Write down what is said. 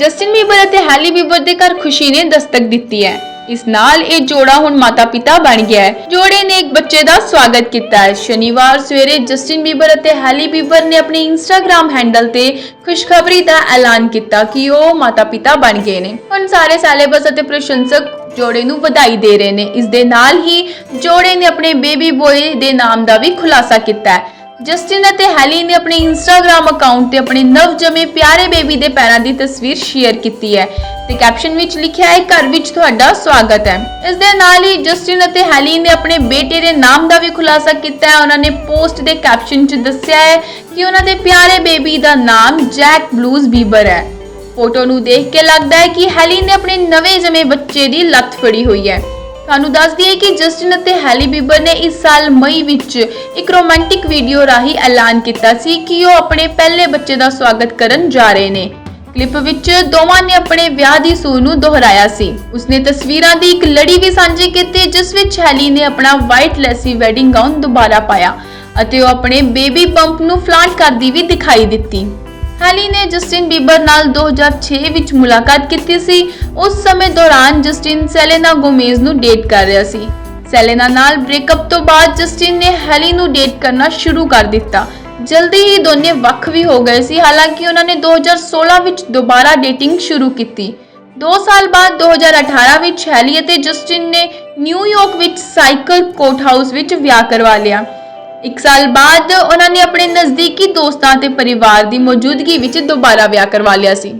Justin Bieber ਅਤੇ Hailey Bieber ਦੇ ਘਰ ਖੁਸ਼ੀ ਨੇ ਦਸਤਕ ਦਿੱਤੀ ਹੈ। ਇਸ ਨਾਲ ਇਹ ਜੋੜਾ ਹੁਣ ਮਾਤਾ-ਪਿਤਾ ਬਣ ਗਿਆ ਹੈ। ਜੋੜੇ ਨੇ ਇੱਕ ਬੱਚੇ ਦਾ ਸਵਾਗਤ ਕੀਤਾ ਹੈ। ਸ਼ਨੀਵਾਰ ਸਵੇਰੇ ਜਸਟਿਨ ਬੀਬਰ ਅਤੇ ਹੈਲੀ ਬੀਬਰ ਨੇ ਆਪਣੇ ਇੰਸਟਾਗ੍ਰam ਹੈਂਡਲ ਤੇ ਖੁਸ਼ਖਬਰੀ ਦਾ ਐਲਾਨ ਕੀਤਾ ਕਿ ਉਹ ਮਾਤਾ-ਪਿਤਾ ਬਣ ਗਏ ਨੇ। ਹੁਣ ਸਾਰੇ ਸੈਲੇਬਸ ਅਤੇ ਪ੍ਰਸ਼ੰਸਕ ਜੋੜੇ ਨੂੰ ਵਧਾਈ ਦੇ ਰਹੇ ਨੇ। ਇਸ ਦੇ ਨਾਲ ਹੀ ਜੋੜੇ ਨੇ ਆਪਣੇ ਬੇਬੀ ਬੋਏ ਦੇ ਨਾਮ ਦਾ ਵੀ ਖੁਲਾਸਾ ਕੀਤਾ ਹੈ। ਜਸਟਿਨ ਅਤੇ ਹੈਲੀ ਨੇ ਆਪਣੇ ਇੰਸਟਾਗ੍ਰam ਅਕਾਊਂਟ ਤੇ ਆਪਣੇ ਨਵ ਜੰਮੇ ਪਿਆਰੇ ਬੇਬੀ ਦੇ ਪੈਰਾਂ ਦੀ ਤਸਵੀਰ ਸ਼ੇਅਰ ਕੀਤੀ ਹੈ ਤੇ ਕੈਪਸ਼ਨ ਵਿੱਚ ਲਿਖਿਆ ਹੈ, ਘਰ ਵਿੱਚ ਤੁਹਾਡਾ ਸਵਾਗਤ ਹੈ। ਇਸ ਦੇ ਨਾਲ ਹੀ ਜਸਟਿਨ ਅਤੇ ਹੈਲੀ ਨੇ ਆਪਣੇ ਬੇਟੇ ਦੇ ਨਾਮ ਦਾ ਵੀ ਖੁਲਾਸਾ ਕੀਤਾ ਹੈ। ਉਹਨਾਂ ਨੇ ਪੋਸਟ ਦੇ ਕੈਪਸ਼ਨ 'ਚ ਦੱਸਿਆ ਹੈ ਕਿ ਉਹਨਾਂ ਦੇ ਪਿਆਰੇ ਬੇਬੀ ਦਾ ਨਾਮ ਜੈਕ ਬਲੂਜ਼ ਬੀਬਰ ਹੈ। ਫੋਟੋ ਨੂੰ ਦੇਖ ਕੇ ਲੱਗਦਾ ਹੈ ਕਿ ਹੈਲੀ ਨੇ ਆਪਣੇ ਨਵੇਂ ਜੰਮੇ ਬੱਚੇ ਦੀ ਲੱਤ ਫੜੀ ਹੋਈ ਹੈ। ਤੁਹਾਨੂੰ ਦੱਸ ਦਈਏ ਕਿ ਜਸਟਿਨ ਅਤੇ ਹੈਲੀ ਬੀਬਰ ਨੇ ਇਸ ਸਾਲ ਮਈ ਵਿੱਚ ਇੱਕ ਰੋਮਾਂਟਿਕ ਵੀਡੀਓ ਰਾਹੀਂ ਐਲਾਨ ਕੀਤਾ ਸੀ ਕਿ ਉਹ ਆਪਣੇ ਪਹਿਲੇ ਬੱਚੇ ਦਾ ਸਵਾਗਤ ਕਰਨ ਜਾ ਰਹੇ ਨੇ। ਕਲਿੱਪ ਵਿੱਚ ਦੋਵਾਂ ਨੇ ਆਪਣੇ ਵਿਆਹ ਦੀ ਸੂਰ ਨੂੰ ਦੁਹਰਾਇਆ ਸੀ। ਉਸਨੇ ਤਸਵੀਰਾਂ ਦੀ ਇੱਕ ਲੜੀ ਵੀ ਸਾਂਝੀ ਕੀਤੀ, ਜਿਸ ਵਿੱਚ ਹੈਲੀ ਨੇ ਆਪਣਾ ਵਾਈਟ ਲੈਸੀ ਵੈਡਿੰਗ ਗਾਊਨ ਦੁਬਾਰਾ ਪਾਇਆ ਅਤੇ ਉਹ ਆਪਣੇ ਬੇਬੀ ਪੰਪ ਨੂੰ ਫਲਾਂਟ ਕਰਦੀ ਵੀ ਦਿਖਾਈ ਦਿੱਤੀ। ਹੈਲੀ ਨੇ ਜਸਟਿਨ ਬੀਬਰ ਨਾਲ 2006 ਵਿੱਚ ਮੁਲਾਕਾਤ ਕੀਤੀ ਸੀ। ਉਸ ਸਮੇਂ ਦੌਰਾਨ ਜਸਟਿਨ ਸੈਲੇਨਾ ਗੋਮੇਜ਼ ਨੂੰ ਡੇਟ ਕਰ ਰਿਹਾ ਸੀ। ਸੈਲੇਨਾ ਨਾਲ ਬ੍ਰੇਕਅਪ ਤੋਂ ਬਾਅਦ ਜਸਟਿਨ ਨੇ ਹੈਲੀ ਨੂੰ ਡੇਟ ਕਰਨਾ ਸ਼ੁਰੂ ਕਰ ਦਿੱਤਾ। ਜਲਦੀ ਹੀ ਦੋਨੇ ਵੱਖ ਵੀ ਹੋ ਗਏ ਸੀ। ਹਾਲਾਂਕਿ ਉਹਨਾਂ ਨੇ 2016 ਵਿੱਚ ਦੁਬਾਰਾ ਡੇਟਿੰਗ ਸ਼ੁਰੂ ਕੀਤੀ। 2 ਸਾਲ ਬਾਅਦ 2018 ਵਿੱਚ ਹੈਲੀ ਅਤੇ ਜਸਟਿਨ ਨੇ ਨਿਊਯਾਰਕ ਵਿੱਚ ਸਾਈਕਲ ਕੋਰਟ ਹਾਊਸ ਵਿੱਚ ਵਿਆਹ ਕਰਵਾ ਲਿਆ। ਇੱਕ ਸਾਲ ਬਾਅਦ ਉਹਨਾਂ ਨੇ ਆਪਣੇ ਨਜ਼ਦੀਕੀ ਦੋਸਤਾਂ ਅਤੇ ਪਰਿਵਾਰ ਦੀ ਮੌਜੂਦਗੀ ਵਿੱਚ ਦੁਬਾਰਾ ਵਿਆਹ ਕਰਵਾ ਲਿਆ ਸੀ।